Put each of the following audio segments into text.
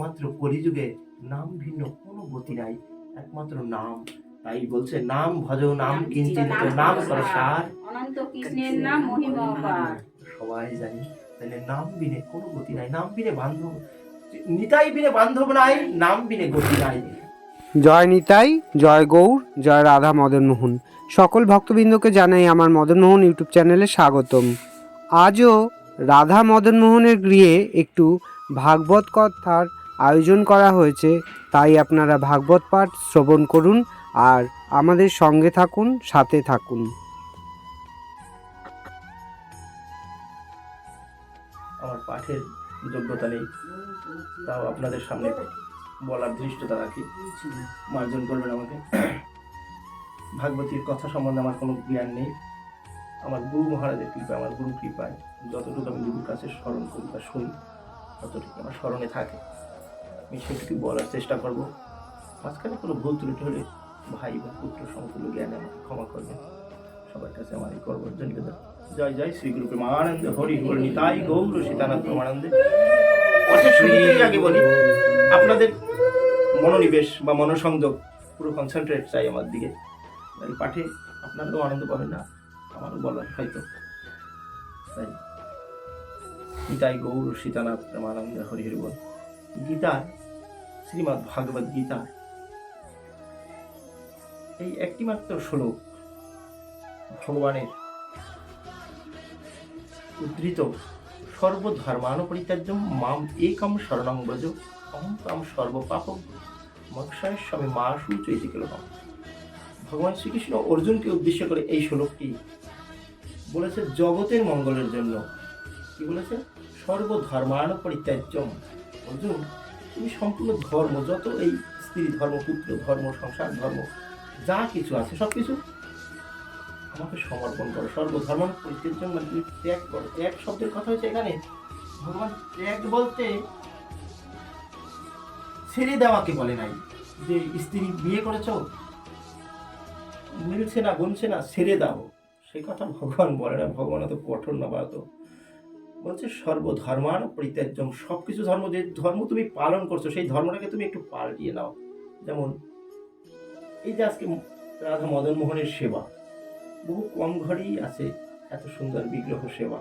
একমাত্র কলিযুগে নাম ভিন্ন কোনো গতি নাই একমাত্র নাম। তাই বলছে নাম ভজ নাম কিঞ্চিত নাম কর সার অনন্ত কৃষ্ণের নাম মহিমা সবাই জানি তাহলে নাম বিনে কোনো গতি নাই নাম বিনে বান্ধব নিতাই বিনে বান্ধব নাই নাম বিনে গতি নাই। জয় নিতাই জয় গৌর জয় রাধা মদন মোহন। সকল ভক্তবৃন্দকে জানাই আমার মদন মোহন ইউটিউব চ্যানেলে স্বাগতম। আজও রাধা মদন মোহনের গৃহে একটু ভাগবত কথার আয়োজন করা হয়েছে, তাই আপনারা ভাগবত পাঠ শ্রবণ করুন আর আমাদের সঙ্গে থাকুন, সাথে থাকুন। আমার পাঠের যোগ্যতা নেই, তাও আপনাদের সামনে বলার ধৃষ্টতা রাখি। মার্জন করবেন আমাকে। ভাগবতীর কথা সম্বন্ধে আমার কোনো জ্ঞান নেই। আমার গুরু মহারাজের কৃপায়, আমার গুরু কৃপায় যতটুকু আমি গুরুর কাছে স্মরণ করি বা শুনি, ততটুকু আমার স্মরণে থাকে। আমি বলার চেষ্টা করব। মাঝখানে কোনো ভুল ত্রুটি হলে ভাই বা পুত্র সমতুল্য জ্ঞানে আমাকে ক্ষমা করবে সবার কাছে আমার এই করবর্জন নিবেদন জয় জয় শ্রী গুরু প্রেমানন্দ হরি হরি নিতাই গৌর সীতানাথ প্রেমানন্দে আগে বলি, আপনাদের মনোনিবেশ বা মনোসংযোগ পুরো কনসেন্ট্রেট চাই আমার দিকে। তাই পাঠে আপনারাও আনন্দ পাবেন না, আমারও বলার হয়তো। তাই গৌর সীতানাথ প্রেমানন্দ হরি হরি বল। গীতার শ্রীমদ্ ভাগবত গীতা। এই একটিমাত্র শ্লোক ভগবানের উদ্ধৃত সর্বধর্মানুপরিত্যাজ্য মাম একম শরণং ব্রজ অহম তাম সর্বপাপম মক্ষায় স্বামী মা সূচয়িত কীরকম ভগবান শ্রীকৃষ্ণ অর্জুনকে উদ্দেশ্য করে এই শ্লোকটি বলেছে, জগতের মঙ্গলের জন্য। কি বলেছে? সর্বধর্মানুপরিত্যাজ্যম। অর্জুন তুমি সম্পূর্ণ ধর্ম, যত এই স্ত্রী ধর্ম, পুত্র ধর্ম, সংসার ধর্ম, যা কিছু আছে সব কিছু আমাকে সমর্পণ করো। সর্বধর্ম পরিত্যাজ্য মানে তুমি ত্যাগ করো। ত্যাগ শব্দের কথা হচ্ছে এখানে, ভগবান ত্যাগ বলতে ছেড়ে দেওয়াকে বলে নাই। যে স্ত্রী বিয়ে করেছ, মিলছে না, গুনছে না, ছেড়ে দাও। সে কথা ভগবান বলে না। ভগবান এত কঠোর না বা বলছে সর্বধর্মান পরিত্যাজ্যম সব কিছু ধর্ম, যে ধর্ম তুমি পালন করছ, সেই ধর্মটাকে তুমি একটু পাল্টিয়ে নাও। যেমন, এই যে আজকে রাধা মদন মোহনের সেবা, বহু কম ঘরেই আছে এত সুন্দর বিগ্রহ সেবা।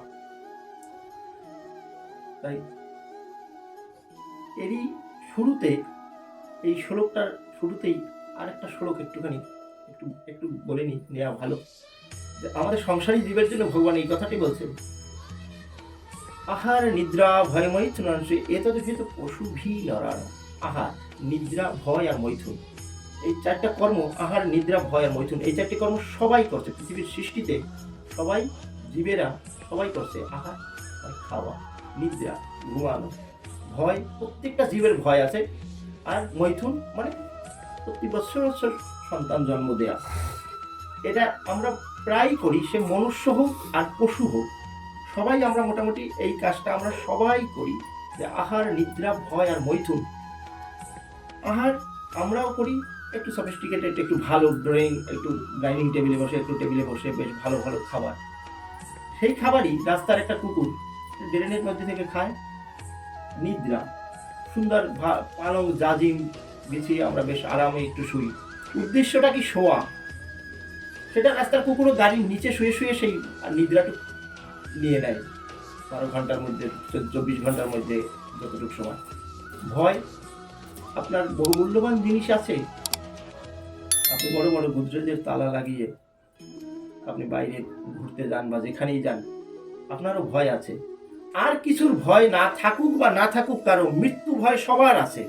তাই এরই শুরুতে, এই শ্লোকটার শুরুতেই আরেকটা শ্লোক একটুখানি, একটু একটু বলে নি নেওয়া ভালো। আমাদের সংসারী জীবের জন্য ভগবান এই কথাটি বলছেন আহার, নিদ্রা, ভয়, মৈথুন এতদভিত পশু ভি নরান আহার, নিদ্রা, ভয় আর মৈথুন। এই চারটা কর্ম, আহার, নিদ্রা, ভয় আর মৈথুন, এই চারটি কর্ম সবাই করছে। পৃথিবীর সৃষ্টিতে সবাই, জীবেরা সবাই করছে আহার মানে খাওয়া, নিদ্রা, ঘুমানো। ভয়, প্রত্যেকটা জীবের ভয় আছে। আর মৈথুন মানে প্রতি বছর বছর সন্তান জন্ম দেয়া। এটা আমরা প্রায় করি, সে মনুষ্য হোক আর পশু হোক। সবাই আমরা মোটামুটি এই কাজটা আমরা সবাই করি, যে আহার, নিদ্রা, ভয় আর মৈথুন। আহার আমরাও করি, একটু সফিস্টিকেটেড একটু ভালো ড্রয়িং একটু ডাইনিং টেবিলে বসে, একটু টেবিলে বসে বেশ ভালো ভালো খাবার। সেই খাবারই রাস্তার একটা কুকুর ড্রেনের মধ্যে থেকে খায় নিদ্রা। সুন্দর পালং, জাজিম বিছিয়ে আমরা বেশ আরামে একটু শুই। উদ্দেশ্যটা কি শোয়া? সেটা রাস্তার কুকুরও গাড়ির নিচে শুয়ে শুয়ে সেই নিদ্রাটুকু নিয়ে নেয়। বারো ঘণ্টার মধ্যে চব্বিশ ঘণ্টার মধ্যে যতটুকু সময়। ভয়? আপনার বহু মূল্যবান জিনিস আছে। আপনি বড় বড় গুজরাটের তালা লাগিয়ে আপনি বাইরে ঘুরতে যান বা যেখানেই যান, আপনারও ভয় আছে। আর কিছুর ভয় না থাকুক বা না থাকুক, কারও মৃত্যু ভয় সবার আছে।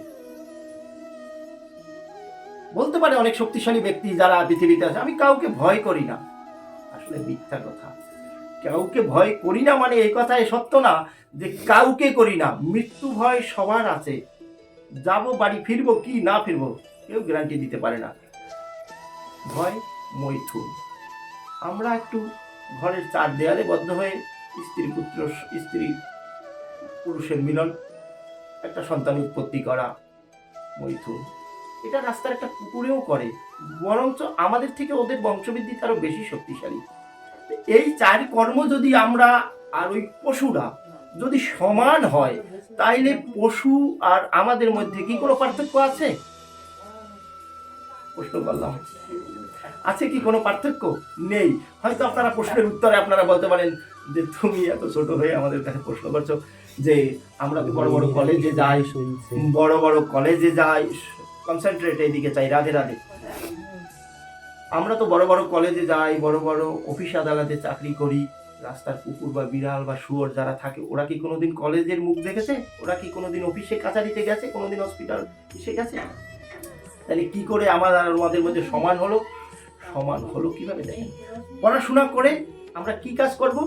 বলতে পারে অনেক শক্তিশালী ব্যক্তি যারা পৃথিবীতে আছে, আমি কাউকে ভয় করি না। আসলে মিথ্যা কথা। কাউকে ভয় করি না মানে এই কথাই সত্য না যে কাউকে করি না। মৃত্যু ভয় সবার আছে। যাব, বাড়ি ফিরবো, কি না ফিরবো, কেউ গ্যারান্টি দিতে পারে না। ভয় মৈথুন। আমরা একটু ঘরের চার দেয়ালে বদ্ধ হয়ে স্ত্রী পুত্র, স্ত্রী পুরুষের মিলন, একটা সন্তান উৎপত্তি করা মৈথুন। এটা রাস্তার একটা কুকুরেও করে। বরঞ্চ আমাদের থেকে ওদের বংশবৃদ্ধি আরও বেশি শক্তিশালী। এই চার কর্ম যদি আমরা আর ওই পশুরা যদি সমান হয় তাইলে পশু আর আমাদের মধ্যে কি কোনো পার্থক্য আছে? প্রশ্ন করলাম আছে কি কোনো পার্থক্য? নেই। হয়তো আপনারা প্রশ্নের উত্তরে আপনারা বলতে পারেন যে তুমি এত ছোট হয়ে আমাদের কাছে প্রশ্ন করছ যে আমরা তো বড় বড় কলেজে যাই বড় বড় কলেজে যাই কনসেন্ট্রেট এইদিকে চাই রাধে রাধে। আমরা তো বড় বড় কলেজে যাই, বড় বড় অফিস আদালতে চাকরি করি, রাস্তার কুকুর বা বিড়াল বা শুয়োর যারা থাকে, ওরা কি কোনোদিন কলেজের মুখ দেখেছে? ওরা কি কোনোদিন অফিসে কাছারিতে গেছে? কোনোদিন হসপিটাল এসে গেছে? তাহলে কি করে আমার আর ওদের মধ্যে সমান হলো? সমান হলো কীভাবে দেখেন? পড়াশোনা করে আমরা কি কাজ করব?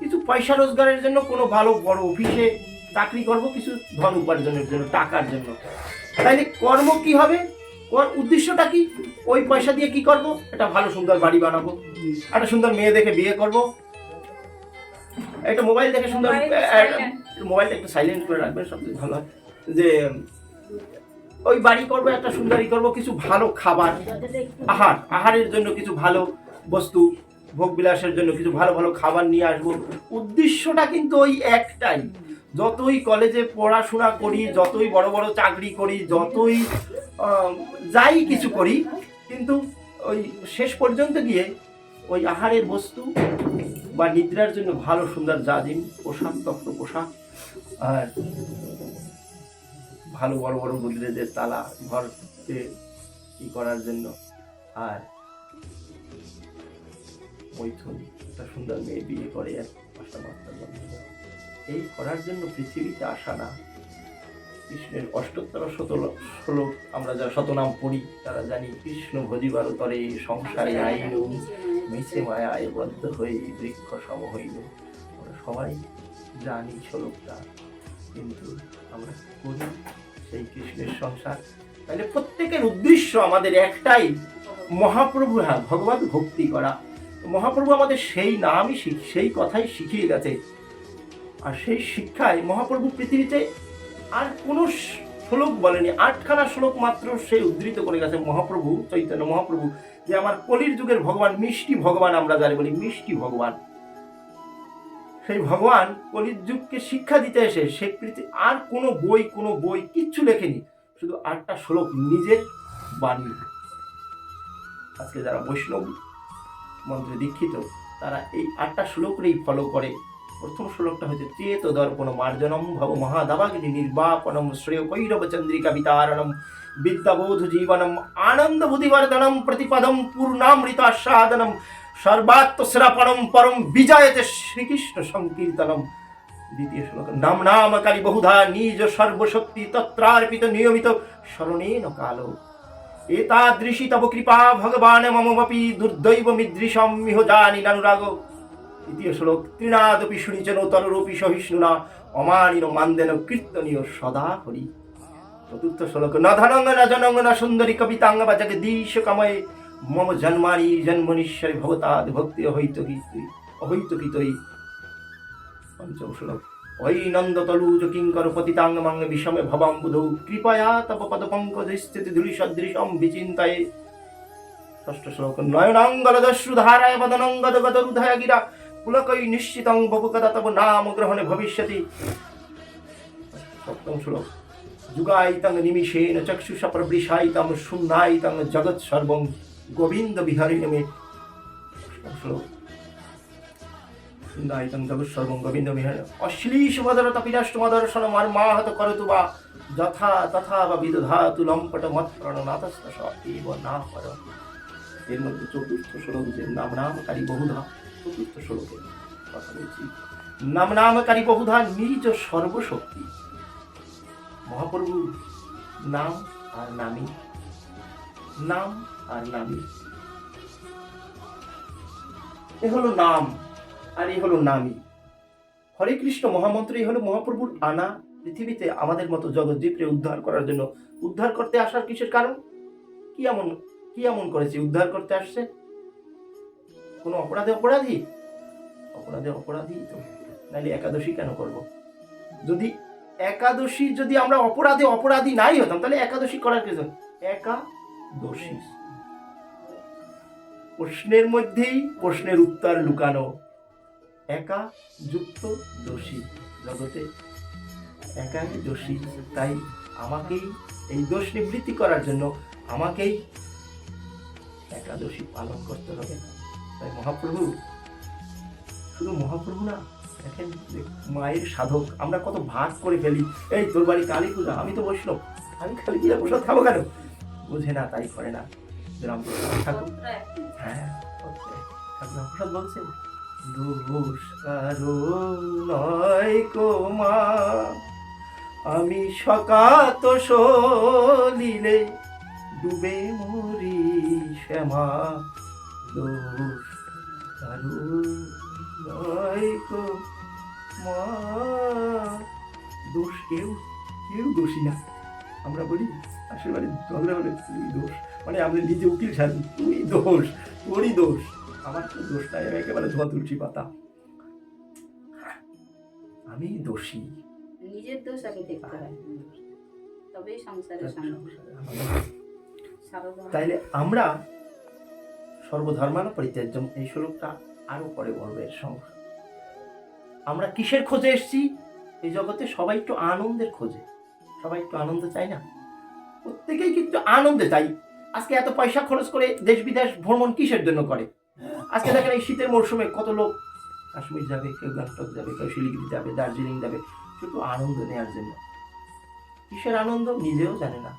কিছু পয়সা রোজগারের জন্য, কোনো ভালো বড় অফিসে চাকরি করব, কিছু ধন উপার্জনের জন্য, টাকার জন্য। তাইলে কর্ম কি হবে? ওর উদ্দেশ্যটা কি? ওই পয়সা দিয়ে কি করব? একটা ভালো সুন্দর বাড়ি বানাবো একটা সুন্দর মেয়ে দেখে বিয়ে করব। একটা মোবাইল দেখে সুন্দর. মোবাইলটা একটু সাইলেন্ট করে রাখবেন সবচেয়ে ভালো হয়। যে ওই বাড়ি করব একটা সুন্দরী করব কিছু ভালো খাবার আহার আহারের জন্য কিছু ভালো বস্তু ভোগ বিলাসের জন্য কিছু ভালো ভালো খাবার নিয়ে আসব। উদ্দেশ্যটা কিন্তু ওই একটাই। যতই কলেজে পড়াশোনা করি, যতই বড় বড় চাকরি করি, যতই যাই কিছু করি, কিন্তু ওই শেষ পর্যন্ত গিয়ে ওই আহারের বস্তু বা নিদ্রার জন্য ভালো সুন্দর জাজিম, পোশাক তত্ত্ব পোশাক আর ভালো বড় বড় গোদরেজের তালা ঘরকে ই করার জন্য আর মৈথুন, একটা সুন্দর মেয়ে বিয়ে করে এক পাঁচটা বাচ্চা। এই করার জন্য পৃথিবীতে আসা না। কৃষ্ণের অষ্টোত্তর শত শ্লোক আমরা যারা শতনাম পড়ি, তারা জানি কৃষ্ণ ভজিবার তরে সংসারে আইন মিছে মায়ায় বদ্ধ হয়ে বৃক্ষ সম হইল। আমরা সবাই জানি শ্লোকটা, কিন্তু আমরা করি সেই কৃষ্ণের সংসার। তাহলে প্রত্যেকের উদ্দেশ্য আমাদের একটাই, মহাপ্রভু হ্যাঁ ভগবান ভক্তি করা। মহাপ্রভু আমাদের সেই নামই সেই কথাই শিখিয়ে গেছে। আর সেই শিক্ষায় মহাপ্রভু পৃথিবীতে আর কোনো শ্লোক বলেনি, আটখানা শ্লোক মাত্র সে উদ্ধৃত করে গেছে মহাপ্রভু, চৈতন্য মহাপ্রভু, যে আমার কলির যুগের ভগবান, মিষ্টি ভগবান আমরা যারে বলি, মিষ্টি ভগবান। সেই ভগবান কলির যুগকে শিক্ষা দিতে এসে সে আর কোনো বই কোনো বই কিচ্ছু লেখেনি, শুধু আটটা শ্লোক নিজের বাণী আজকে যারা বৈষ্ণব মন্ত্রে দীক্ষিত, তারা এই আটটা শ্লোকরেই ফলো করে। প্রথম শ্লোকটা হচ্ছে চেত দর্পণ মার্জনম ভব মহাদাবাগ্নি নির্বাপনম শ্রেয় কৈরব চন্দ্রিকা বিতারণম বিদ্যাবোধ জীবনম আনন্দ বুদ্ধিবর্ধনম প্রতিপদম পূর্ণামৃত আস্বাদনম সর্বাত্মশ্রাপণম পরম বিজয়তে শ্রীকৃষ্ণ সংকীর্তনম। দ্বিতীয় শ্লোক, নাম নাম কালী বহুধা নিজ সর্বশক্তি তত্রার্পিত নিয়মিত স্মরণেন কালো। এতাদৃশী তব কৃপা ভগবান মমপি দুর্দৈব মিদৃশম মিহ জানি নানুরাগ। তৃতীয় শ্লোক তৃণাদপি শুনিচন তররূপি সহিষ্ণুনা, অমানিন মান্দেন কীর্তনীয় সদা হরি। চতুর্থ শ্লোক ন ধনঙ্গ ন জনঙ্গ ন সুন্দরী কবিতাঙ্গ বা জগদীশ কাময়ে, মম জন্মানি জন্মনীশ্বরে ভবতাদ ভক্তি অহৈত অহৈত কিতই পঞ্চম শ্লোক, ওই নন্দ তলুজ কিঙ্কর পতিতাঙ্গ মাঙ্গ বিষমে ভবাম বুধৌ, কৃপয়া তব পদ পঙ্কজ স্থিতি ধুলি সদৃশম বিচিন্তায়ে। ষষ্ঠ শ্লোক নয়নাঙ্গল দস্যু ধারায় বদনঙ্গদ গদ রুধায় গিরা পুলকই নিশ্চিতং বপুকদা তব নাম গ্রহণে ভবিষ্যতি। সপ্তম শ্লোক। যুগায়িতং নিমিষেন চক্ষুষা প্রবৃষায়িতং শূন্যায়িতং জগৎ সর্বং গোবিন্দ বিহারিণী মে। অষ্টম শ্লোক। শূন্যায়িতং জগৎ সর্বং গোবিন্দ বিহারিণী। অশ্লীষ মদরত পিরাষ্ট্রমদর্শন মর্মাহত করতু বা যথা তথা বা বিদধাতু লম্পট মত প্রণনাথস্ত এর মধ্যে চতুর্থ শ্লোক যে নাম নামকারী বহুধা। চতুর্থ শ্লোকে কথা বলছি নাম নামকারী বহুধা নিজ সর্বশক্তি। মহাপ্রভু নাম আর নামী নাম আর নামী এ হলো নাম আর এ হলো নামী হরে কৃষ্ণ মহামন্ত্র এই হলো মহাপ্রভুর আনা। পৃথিবীতে আমাদের মতো জগৎজীবকে উদ্ধার করার জন্য উদ্ধার করতে আসার কিসের কারণ? কি এমন কি এমন করেছে? উদ্ধার করতে আসছে? কোনো অপরাধে অপরাধী? অপরাধে অপরাধী? তো নাহলে একাদশী কেন করব? যদি একাদশী যদি আমরা অপরাধে অপরাধী নাই হতাম, তাহলে একাদশী করার কিছু একাদশী। প্রশ্নের মধ্যেই প্রশ্নের উত্তর লুকানো। একা যুক্ত দোষী জগতে একাই দোষী। তাই আমাকেই এই দোষ নিবৃত্তি করার জন্য আমাকেই একাদশী পালন করতে হবে। তাই মহাপ্রভু শুধু মহাপ্রভু না, দেখেন মায়ের সাধক। আমরা কত ভাগ করে ফেলি। এই, তোর বাড়ি কালী পূজা আমি তো বৈষ্ণব। আমি কালী পূজা প্রসাদ খাব কেন? বুঝে না, তাই করে না। রামপ্রসাদ ঠাকুর। হ্যাঁ। ঠাকুর রামপ্রসাদ বলছেন দোষ কারও নয় কো মা, আমি সকাত সলিলে ডুবে মরি শ্যামা। দোষ কারও নয় কো মা দোষ কেউ কেউ দোষী না। আমরা বলি আশীর্বাদে চললে বলে তুই দোষ। মানে আমরা নিজে উকিল সাহেব তুই দোষ তোরই দোষ। আমার তো দোষ নাই আমি একেবারে ধোয়া তুলসী পাতা। আমি দোষী। নিজের দোষ আগে দেখতে হয়। তবেই সংসারের শান্তি তাইলে আমরা সর্বধর্মান পরিত্যাজ্যম এই শ্লোকটা আরও পরে বলবে এর সঙ্গে। আমরা কিসের খোঁজে এসেছি? এই জগতে সবাই একটু আনন্দের খোঁজে। সবাই একটু আনন্দ চাই না? প্রত্যেকেই কিন্তু আনন্দে চাই আজকে এত পয়সা খরচ করে দেশ বিদেশ ভ্রমণ কিসের জন্য করে? আজকে দেখেন এই শীতের মরশুমে কত লোক কাশ্মীর যাবে, কেউ গ্যাংটক যাবে, কেউ শিলিগুড়ি যাবে, দার্জিলিং যাবে। শুধু আনন্দ নেওয়ার জন্য। কিসের আনন্দ? নিজেও জানে না।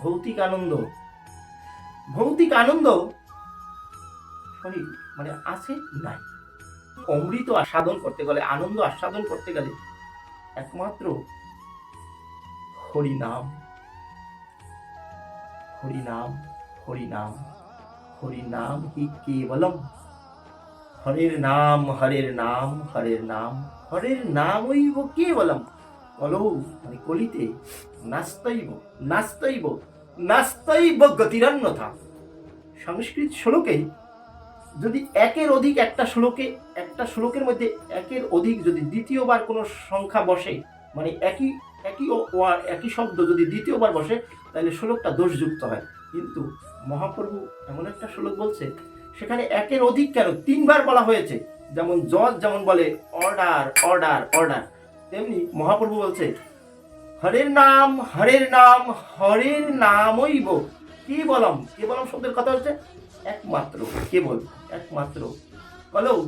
ভৌতিক আনন্দ। ভৌতিক আনন্দ? শরীর মানে আছে নাই। অমৃত আস্বাদন করতে গেলে, আনন্দ আস্বাদন করতে গেলে একমাত্র হরিনাম। হরিনাম হরিনাম হরিনাম হি কেবলম। হরের নাম হরের নাম হরের নাম, হরের নামইব কেবলম। কলৌ মানে কলিতে নাস্তৈব নাস্তৈব নাস্তৈব গতিরন্যথা। সংস্কৃত শ্লোকে যদি একের অধিক একটা শ্লোকে, একটা শ্লোকের মধ্যে একের অধিক যদি দ্বিতীয়বার কোনো সংখ্যা বসে মানে একই একই একই শব্দ যদি দ্বিতীয়বার বসে, তাহলে শ্লোকটা দোষযুক্ত হয়। কিন্তু মহাপ্রভু এমন একটা শ্লোক বলছে, সেখানে একের অধিক কেন? তিনবার বলা হয়েছে। যেমন জজ যেমন বলে অর্ডার অর্ডার অর্ডার। তেমনি মহাপ্রভু বলছে, হরের নাম হরের নাম, হরের নামইব। কি বলম কে বলম শব্দের কথা হচ্ছে একমাত্র কেবল। একমাত্র কলৌ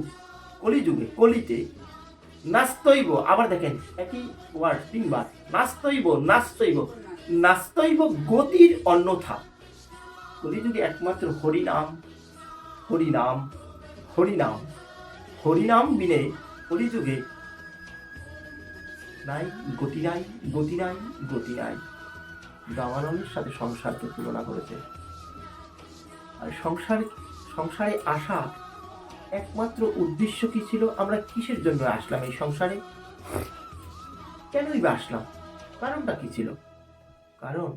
কলিযুগে, কলিতে নাস্তৈব, আবার দেখেন একই ওয়ার্ড তিনবার, নাস্তৈব নাস্তৈব নাস্তৈব গতির অন্যথা। কলিযুগে একমাত্র হরিনাম হরিনাম হরিনাম হরিনাম বিনে কলিযুগে নাই, গতি নাই গতি নাই গতি নাই। দামানন্দের সাথে সংসারকে তুলনা করেছে। আর সংসার সংসারে আসা একমাত্র উদ্দেশ্য কি ছিল? আমরা কিসের জন্য আসলাম এই সংসারে? কেনই বা আসলাম? কারণটা কি ছিল? কারণ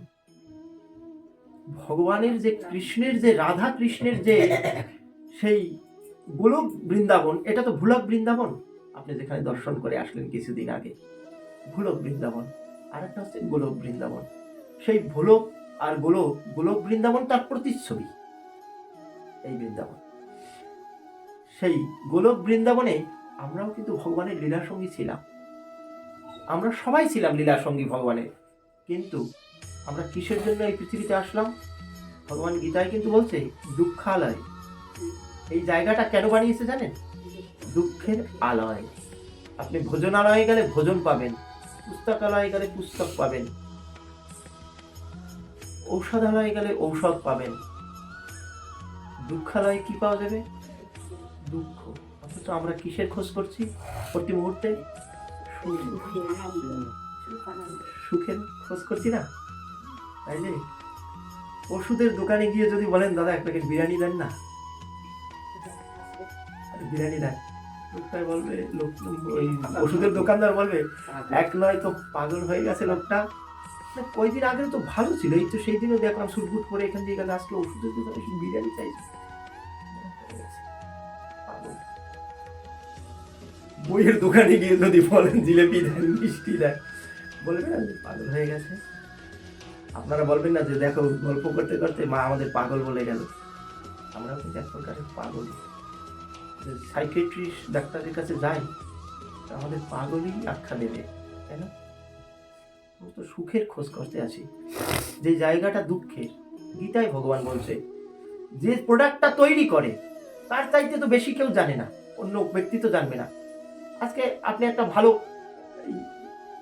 ভগবানের যে কৃষ্ণের যে রাধা কৃষ্ণের যে সেই গোলক বৃন্দাবন, এটা তো ভুলক বৃন্দাবন? আপনি যেখানে দর্শন করে আসলেন কিছুদিন আগে। ভুলক বৃন্দাবন আর একটা হচ্ছে গোলক বৃন্দাবন। সেই ভোলক আর গোলক গোলক বৃন্দাবন তার প্রতিচ্ছবি। এই বৃন্দাবন। সেই গোলক বৃন্দাবনে আমরাও কিন্তু ভগবানের লীলার সঙ্গী ছিলাম। আমরা সবাই ছিলাম লীলার সঙ্গী ভগবানের। কিন্তু আমরা কিসের জন্য এই পৃথিবীতে আসলাম? ভগবান গীতায় কিন্তু বলছে, দুঃখালয়। এই জায়গাটা কেন বানিয়েছে জানেন? দুঃখের আলয়। আপনি ভোজনালয়ে গেলে ভোজন পাবেন, পুস্তকালয়ে গেলে পুস্তক পাবেন, ঔষধালয়ে গেলে ঔষধ পাবেন। দুঃখালয়ে কি পাওয়া যাবে? দুঃখ। অথচ আমরা কিসের খোঁজ করছি? প্রতি মুহূর্তে সুখ। সুখের খোঁজ করছি না? তাইলে ওষুধের দোকানে গিয়ে যদি বলেন, দাদা, এক প্যাকেট বিরিয়ানি দেন না? বিরিয়ানি দেন। লোকটাই বলবে, লোক ওষুধের দোকানদার বলবে, এক নয় তো পাগল হয়ে গেছে লোকটা। কয়দিন আগে তো ভালো ছিল। এই তো সেই দিনও দেখলাম সুটবুট করে এখান থেকে আজকে ওষুধের দোকানে বিরিয়ানি চাইছে। বইয়ের দোকানে গিয়ে যদি বলেন, জিলেপি দেন, মিষ্টি দেন বলবে না পাগল হয়ে গেছে। আপনারা বলবেন না যে দেখো, গল্প করতে করতে মা আমাদের পাগল বলে গেল। আমরাও কিন্তু এক প্রকারের পাগল। সাইকেট্রিস্ট ডাক্তারের কাছে যাই আমাদের পাগলই আখ্যা দেবে, তাই না? তো সুখের খোঁজ করতে আছি। যে জায়গাটা দুঃখের গীতায় ভগবান বলছে, যে প্রোডাক্টটা তৈরি করে, তার চাইতে তো বেশি কেউ জানে না, অন্য ব্যক্তি তো জানবে না। আজকে আপনি একটা ভালো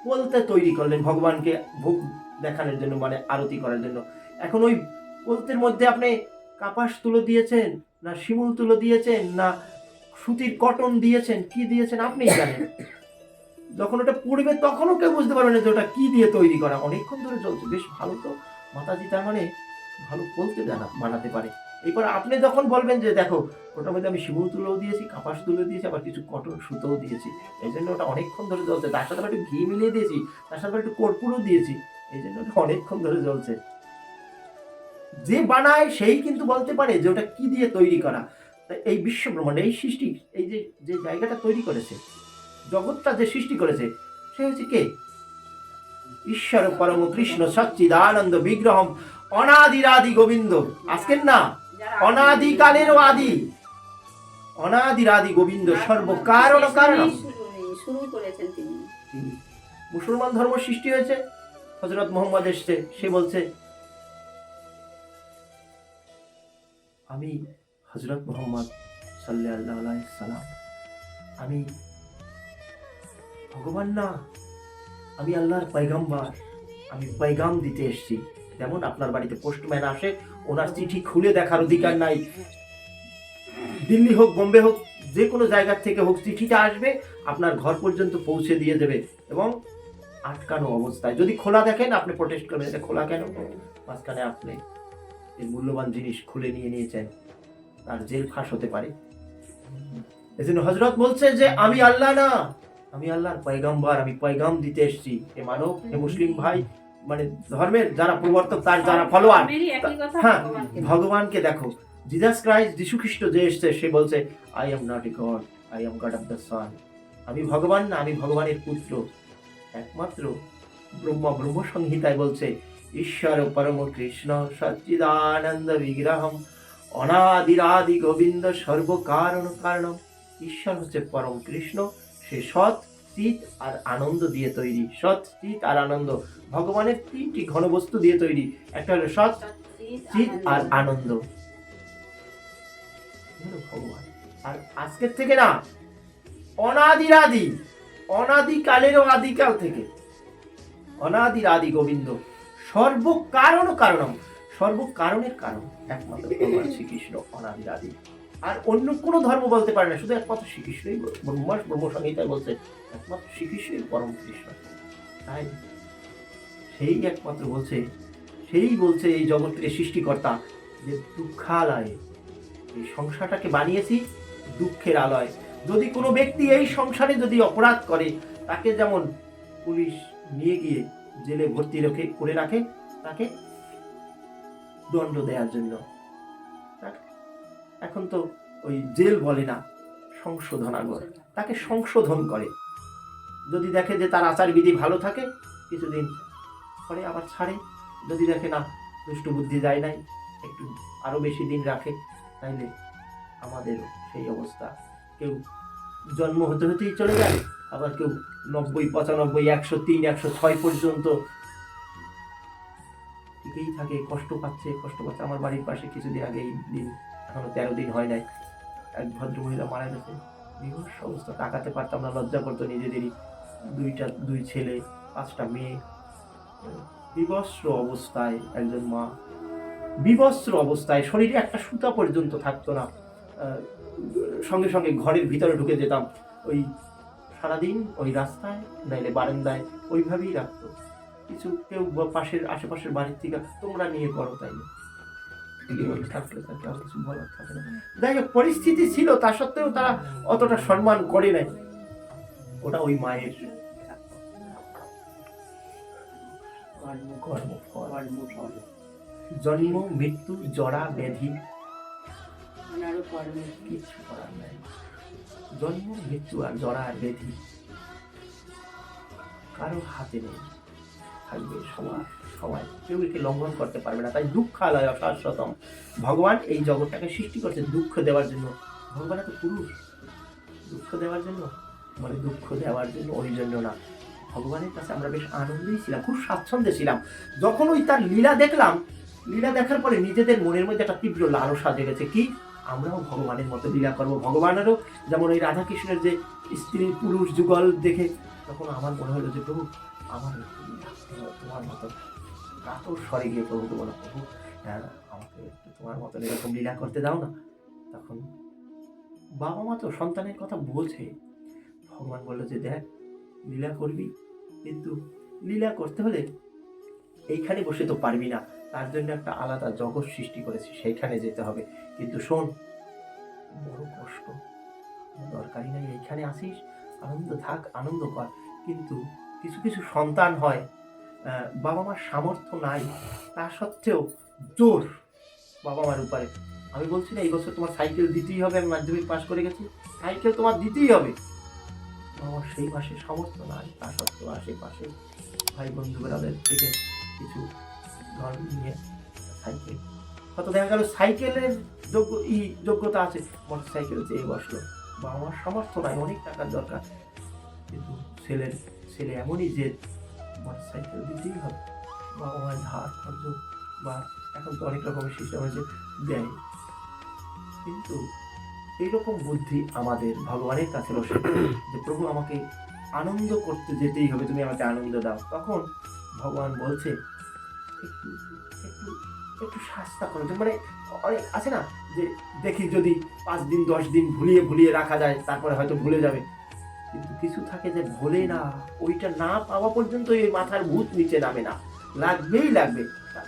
বলতে তৈরি করলেন ভগবানকে ভোগ দেখানোর জন্য মানে আরতি করার জন্য। এখন ওই বলতের মধ্যে আপনি কাপাস তুলো দিয়েছেন, না শিমুল তুলো দিয়েছেন, না সুতির কটন দিয়েছেন, কি দিয়েছেন আপনিই জানেন। যখন ওটা পড়বে তখনও কেউ বুঝতে পারবে না যে ওটা কি দিয়ে তৈরি করা। অনেকক্ষণ ধরে চলছে বেশ ভালো তো। মাতাজি তার মানে ভালো বলতে জানা বানাতে পারে। এরপর আপনি যখন বলবেন যে, দেখো, ওটার মধ্যে আমি শিমুল তুলোও দিয়েছি, কাপাস তুলো দিয়েছি, আবার কিছু কটন সুতোও দিয়েছি। এই জন্য ওটা অনেকক্ষণ ধরে চলছে তার সাথে একটু ঘি মিলিয়ে দিয়েছি, তার সাথে একটু কর্পূরও দিয়েছি। এই জন্য ওটা অনেকক্ষণ ধরে চলছে যে বানায় সেই কিন্তু বলতে পারে যে, ওটা কি দিয়ে তৈরি করা। এই বিশ্ব ব্রহ্মাণ্ড এই সৃষ্টি, এই যে যে জায়গাটা তৈরি করেছে, জগৎটা যে সৃষ্টি করেছে, সে হচ্ছে কে? ঈশ্বর পরম কৃষ্ণ সচ্চিদানন্দ বিগ্রহম। অনাদিরাদি গোবিন্দ। আজকের না অনাদিকালেরও আদি। অনাদিরাদি গোবিন্দ সর্বকারণ কারণ। শুরু- করেছেন তিনি। মুসলমান ধর্ম সৃষ্টি হয়েছে হজরত মোহাম্মদ এসছে সে বলছে আমি হজরত মোহাম্মদ সাল্লাহ সালাম আমি ভগবান না আমি আল্লাহর পয়গাম্বার আমি পয়গাম দিতে এসেছি। যেমন আপনার বাড়িতে পোস্টম্যান আসে, ওনার চিঠি খুলে দেখার অধিকার নাই। দিল্লি হোক, বোম্বে হোক, যে কোনো জায়গার থেকে হোক, চিঠিটা আসবে, আপনার ঘর পর্যন্ত পৌঁছে দিয়ে দেবে এবং আটকানো অবস্থায়। যদি খোলা দেখেন, আপনি প্রোটেস্ট করবেন এটা খোলা কেন? মাঝখানে আপনি এই মূল্যবান জিনিস খুলে নিয়ে নিয়েছেন, তার জেল ফাঁস হতে পারে। এজন্য হজরত বলছে যে, আমি আল্লাহ না, আমি আল্লাহর পয়গাম্বার, আমি পয়গাম দিতে এসেছি। এ মানব এ মুসলিম ভাই মানে ধর্মের যারা প্রবর্তক তার যারা ফলোয়ার হ্যাঁ ভগবানকে। ভগবানকে দেখো। জিজাস ক্রাইস্ট যিশু খ্রিস্ট যে এসছে সে বলছে I am not a god I am god of the sun আমি ভগবান না আমি ভগবানের পুত্র। একমাত্র ব্রহ্ম ব্রহ্ম সংহিতায় বলছে ঈশ্বর পরম কৃষ্ণ সচ্চিদানন্দ বিগ্রহম অনাদিরাদি গোবিন্দ সর্বকারণ কারণম। ঈশ্বর হচ্ছে পরম কৃষ্ণ সে সৎ চিত আর আনন্দ দিয়ে তৈরি। সৎ চিত আর আনন্দ। ভগবানের তিনটি ঘনবস্তু দিয়ে তৈরি। একটা হলো সৎ চিত আর আনন্দ। ভগবান। আর আজকের থেকে না অনাদির আদি অনাদিকালেরও আদিকাল থেকে। অনাদির আদি গোবিন্দ। সর্বকারণ কারণম। সর্বকারণের কারণ একমাত্র ভগবান শ্রীকৃষ্ণ অনাদির আদি আর অন্য কোনো ধর্ম বলতে পারে না, শুধু একমাত্র শ্রীকৃষ্ণই বল- ব্রহ্ম ব্রহ্ম সংহিতায় বলছে, একমাত্র শ্রীকৃষ্ণই পরম কৃষ্ণ। তাই সেই একমাত্র বলছে, সেই বলছে এই জগতের সৃষ্টিকর্তা যে দুঃখালয়ে, এই সংসারটাকে বানিয়েছি দুঃখের আলয়। যদি কোনো ব্যক্তি এই সংসারে যদি অপরাধ করে, তাকে যেমন পুলিশ নিয়ে গিয়ে জেলে ভর্তি রেখে করে রাখে, তাকে দণ্ড দেওয়ার জন্য এখন তো ওই জেল বলে না সংশোধনাগার তাকে সংশোধন করে। যদি দেখে যে তার আচার বিধি ভালো থাকে, কিছুদিন পরে আবার ছাড়ে। যদি দেখে না, দুষ্টু বুদ্ধি যায় নাই, একটু আরও বেশি দিন রাখে, তাইলে আমাদের সেই অবস্থা। কেউ জন্ম হতে হতেই চলে যায়, আবার কেউ নব্বই, পঁচানব্বই, একশো তিন, একশো ছয় পর্যন্ত ঠিকই থাকে, কষ্ট পাচ্ছে কষ্ট পাচ্ছে। আমার বাড়ির পাশে কিছুদিন আগে এই দিন এখনও তেরো দিন হয় নাই। এক ভদ্র মহিলা মারা গেছে। বিভৎস অবস্থা তাকাতে পারতাম না, লজ্জা করতো নিজেদেরই। দুইটা, দুই ছেলে, পাঁচটা মেয়ে। বিবস্ত্র অবস্থায় একজন মা। বিবস্ত্র অবস্থায় শরীরে একটা সুতা পর্যন্ত থাকতো না। সঙ্গে সঙ্গে ঘরের ভিতরে ঢুকে যেতাম। ওই সারাদিন ওই রাস্তায়, নাইলে বারান্দায় ওইভাবেই রাখতো। কিছু কেউ পাশের, আশেপাশের বাড়ির থেকে, তোমরা নিয়ে করো তাই না যাই হোক পরিস্থিতি ছিল তা সত্ত্বেও তারা অতটা সম্মান করে নাই। ওটা ওই মায়ের জন্ম মৃত্যু জরা ব্যাধি। কিছু করার নাই। জন্ম মৃত্যু আর জরা আর ব্যাধি। কারও হাতে নেই থাকবে সবার। সবাই কেউ একে লঙ্ঘন করতে পারবে না। তাই দুঃখ দুঃখালয় অশাশ্বতম ভগবান এই জগৎটাকে সৃষ্টি করছে দুঃখ দেওয়ার জন্য। ভগবান এত পুরুষ। দুঃখ দেওয়ার জন্য? মানে দুঃখ দেওয়ার জন্য ওই জন্য না। ভগবানের কাছে আমরা বেশ আনন্দেই ছিলাম, খুব স্বাচ্ছন্দ্যে ছিলাম। যখন ওই তার লীলা দেখলাম, লীলা দেখার পরে নিজেদের মনের মধ্যে একটা তীব্র লালসা জেগেছে। কি? আমরাও ভগবানের মতো লীলা করব। ভগবানেরও যেমন ওই রাধাকৃষ্ণের যে স্ত্রী পুরুষ যুগল দেখে, তখন আমার মনে হলো যে প্রভু, আমার তোমার মতো কাতর স্বরে গিয়ে প্রভুকে বলো প্রভু হ্যাঁ আমাকে তোমার মতন এরকম লীলা করতে দাও না। তখন বাবা মা তো সন্তানের কথা বোঝে ভগবান বলল যে, দেখ, লীলা করবি, কিন্তু লীলা করতে হলে এইখানে বসে তো পারবি না। তার জন্য একটা আলাদা জগৎ সৃষ্টি করেছি, সেইখানে যেতে হবে। কিন্তু শোন, বড় কষ্ট। দরকারি নাই, এইখানে আসিস, আনন্দ থাক, আনন্দ কর। কিন্তু কিছু কিছু সন্তান হয় বাবা মার সামর্থ্য নাই। তা সত্ত্বেও জোর বাবা মার উপরে আমি বলছি না, এই বছর তোমার সাইকেল দিতেই হবে, আমি মাধ্যমিক পাশ করে গেছি। সাইকেল তোমার দিতেই হবে। আমার সেই মাসে সামর্থ্য নাই, তা সত্ত্বেও আশেপাশে ভাই বন্ধু বেড়াদের থেকে কিছু ধর নিয়ে সাইকেল হয়তো দেখা গেল সাইকেলের যোগ্য, ই যোগ্যতা আছে। মোটর সাইকেল চেয়ে বসল। বা আমার সামর্থ্য নাই, অনেক টাকার দরকার। কিন্তু ছেলের, ছেলে এমনই যে মোটর সাইকেল দিতেই হবে। বাবা মায়ের ধার খরচ বা এখন তো অনেক রকমের সিস্টেম হয়েছে দেয়। কিন্তু এইরকম বুদ্ধি আমাদের ভগবানের কাছে বসে যে প্রভু আমাকে আনন্দ করতে যেতেই হবে, তুমি আমাকে আনন্দ দাও। তখন ভগবান বলছে, একটু একটু একটু শাস্তা করো। মানে অনেক আছে না, যে দেখি যদি পাঁচ দিন, দশ দিন ভুলিয়ে ভুলিয়ে রাখা যায়, তারপরে হয়তো ভুলে যাবে। কিন্তু কিছু থাকে যে ভোলে না, ওইটা না পাওয়া পর্যন্ত এই মাথার ভূত নিচে নামে না। লাগবেই লাগবে।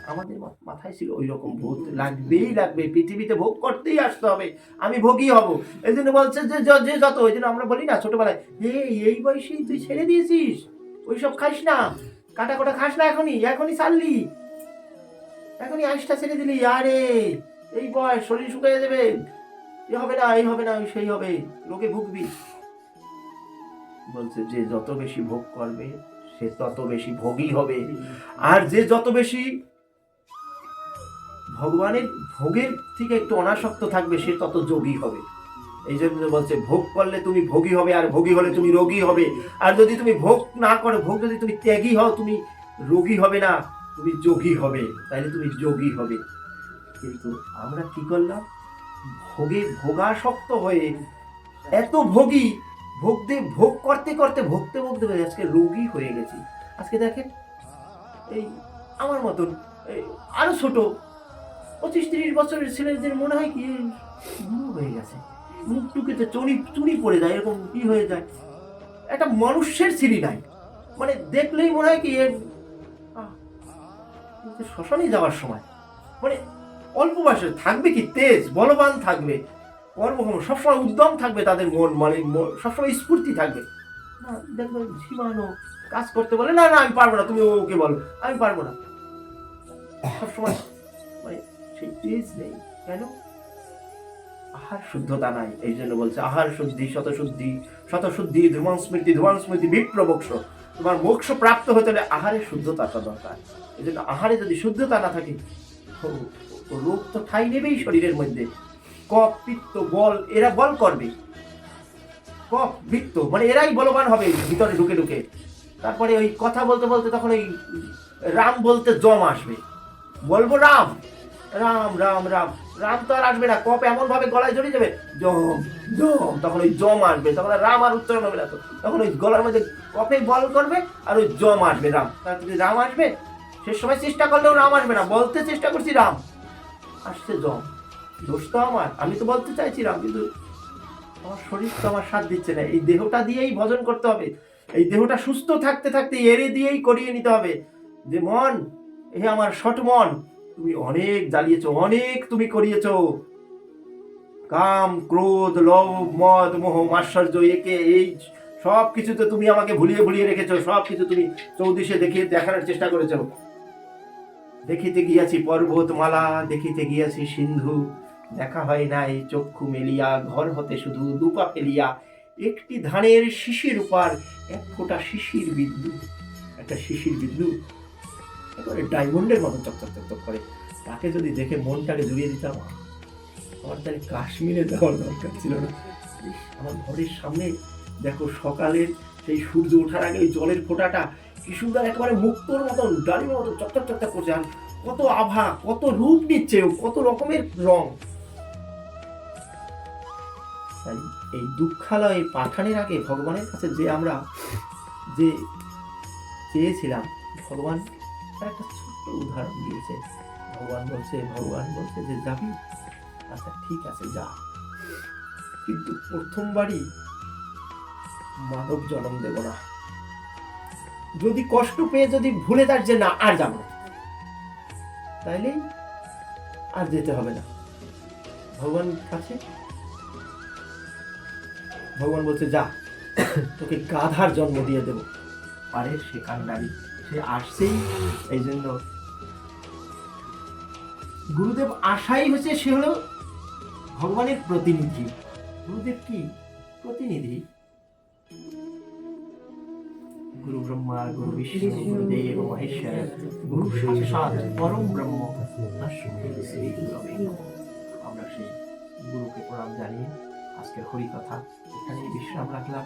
আমাদের মাথায় ছিল ওই রকম ভূত। লাগবেই লাগবে। পৃথিবীতে ভোগ করতেই আসতে হবে। আমি ভোগী হব। এই জন্য বলছে যে য- যত ওই জন্য আমরা বলি না ছোটবেলায়, হে, এই বয়সেই তুই ছেড়ে দিয়েছিস? ওই সব খাস না। কাটা কোটা খাস না এখনই এখনই ছাড়লি। এখনই আইসটা ছেড়ে দিলি। আরে, এই বয়স, শরীর শুকিয়ে যাবে। এ হবে না, এই হবে না, সেই হবে। লোকে ভুগবি। বলছে, যে যত বেশি ভোগ করবে, সে তত বেশি ভোগী হবে। আর যে যত বেশি ভগবানের, ভোগের থেকে একটু অনাসক্ত থাকবে, সে তত যোগী হবে। এই জন্য বলছে, ভোগ করলে তুমি ভোগী হবে, আর ভোগী হলে তুমি রোগী হবে। আর যদি তুমি ভোগ না করো, ভোগ যদি তুমি ত্যাগী হও, তুমি রোগী হবে না, তুমি যোগী হবে। তাইলে তুমি যোগী হবে। কিন্তু আমরা কি করলাম? ভোগে ভোগাসক্ত হয়ে এত ভোগী ভোগ দিয়ে ভোগ করতে করতে, ভোগতে ভোগতে হয়ে আজকে রোগী হয়ে গেছি। আজকে দেখেন, এই আমার মতন, এই আরও ছোট, পঁচিশ তিরিশ বছরের ছেলেদের মনে হয় কি বুড়ো হয়ে গেছে। মুখ টুকিতে চুরি চুরি পড়ে যায়, এরকম কি হয়ে যায়? একটা মানুষের সিঁড়ি নাই। মানে দেখলেই মনে হয় কি শ্মশানে যাওয়ার সময় মানে অল্প বয়সে থাকবে কি তেজ, বলবান থাকবে। কর্মক্ষম সবসময় উদ্যম থাকবে তাদের মন মানে সবসময় স্ফূর্তি থাকবে। না দেখবে ঝিমানো কাজ করতে বলে না না আমি পারব না তুমি ওকে বলো আমি পারব না। সবসময় মানে সেই নেই কেন? আহার শুদ্ধতা নাই এই জন্য বলছে আহার শুদ্ধি শত শুদ্ধি শত ধ্রুবন স্মৃতি ধ্রুবন স্মৃতি বিপ্র মোক্ষ। তোমার মোক্ষ প্রাপ্ত হতে হলে আহারের শুদ্ধতাটা দরকার। এই জন্য আহারে যদি শুদ্ধতা না থাকে রোগ তো ঠাই নেবেই শরীরের মধ্যে। কপ, পিত্ত, বল, এরা বল করবে। কপ বৃত্ত মানে এরাই বলবান হবে ভিতরে ঢুকে ঢুকে। তারপরে ওই কথা বলতে বলতে তখন ওই রাম বলতে জম আসবে। বলব রাম। রাম রাম রাম। রাম তো আর আসবে না, কপ এমন ভাবে গলায় জড়িয়ে যাবে জম জম তখন ওই জম আসবে, তখন রাম আর উচ্চারণ হবে না তো। তখন ওই গলার মধ্যে কপে বল করবে আর ওই জম আসবে রাম। তারপরে রাম আসবে সে সময় চেষ্টা করলেও রাম আসবে না। বলতে চেষ্টা করছি রাম। আসছে জম দোষ তো আমার। আমি তো বলতে চাইছি রাম কিন্তু আমার শরীর তো আমার সাথ দিচ্ছে না। এই দেহটা দিয়েই ভজন করতে হবে। এই দেহটা সুস্থ থাকতে থাকতে এরে দিয়েই করিয়ে নিতে হবে। যে মন হে আমার সট মন, তুমি অনেক জ্বালিয়েছো, অনেক তুমি করিয়েছো। কাম, ক্রোধ, লোভ, মদ, মোহ মাশ্চর্য একে, এই সব কিছুতে তুমি আমাকে ভুলিয়ে ভুলিয়ে রেখেছো। সব কিছু তুমি চৌদিশে দেখিয়ে দেখানোর চেষ্টা করেছ। দেখিতে গিয়াছি পর্বতমালা, দেখিতে গিয়াছি সিন্ধু। দেখা হয় নাই, চক্ষু মেলিয়া, ঘর হতে শুধু দুপা ফেলিয়া। একটি ধানের শিশির উপর এক ফোঁটা শিশির বিদ্যুৎ একটা শিশির বিদ্যুৎ একেবারে ডায়মন্ডের মতো চকচক চকচক করে। তাকে যদি দেখে মনটাকে জুড়িয়ে দিতাম, আমার তাহলে কাশ্মীরে যাওয়ার দরকার ছিল না। আমার ঘরের সামনে দেখো সকালের সেই সূর্য ওঠার আগে ওই জলের ফোঁটাটা কি সুন্দর একেবারে মুক্তর মতন, ডালিমের মতো চকচক চকচক করছে। আর কত আভা, কত রূপ নিচ্ছে কত রকমের রং। এই দুঃখালয়ে পাঠানের আগে ভগবানের কাছে যে আমরা যে চেয়েছিলাম, ভগবান তার একটা ছোট্ট উদাহরণ দিয়েছে। ভগবান বলছে ভগবান বলছে যে, যাবি? আচ্ছা ঠিক আছে, যা। কিন্তু প্রথমবারই মানব জন্ম দেব না। যদি কষ্ট পেয়ে যদি ভুলে যাস যে, না, আর যাব তাইলে আর যেতে হবে না। ভগবান কাছে ভগবান বলছে, যা, তোকে গাধার জন্ম দিয়ে দেবো। পারে সে কান্ডারি সে আসছেই এই জন্য। গুরুদেব আশাই হচ্ছে, সে হলো ভগবানের প্রতিনিধি। গুরুদেব কি? প্রতিনিধি। গুরু ব্রহ্মা, গুরু বিষ্ণু গুরুদেব মহেশ্বর, গুরু সাক্ষাৎ, পরম ব্রহ্ম আমরা সেই গুরুকে প্রণাম জানিয়ে আজকের হরি কথা এখানেই বিশ্রাম রাখলাম।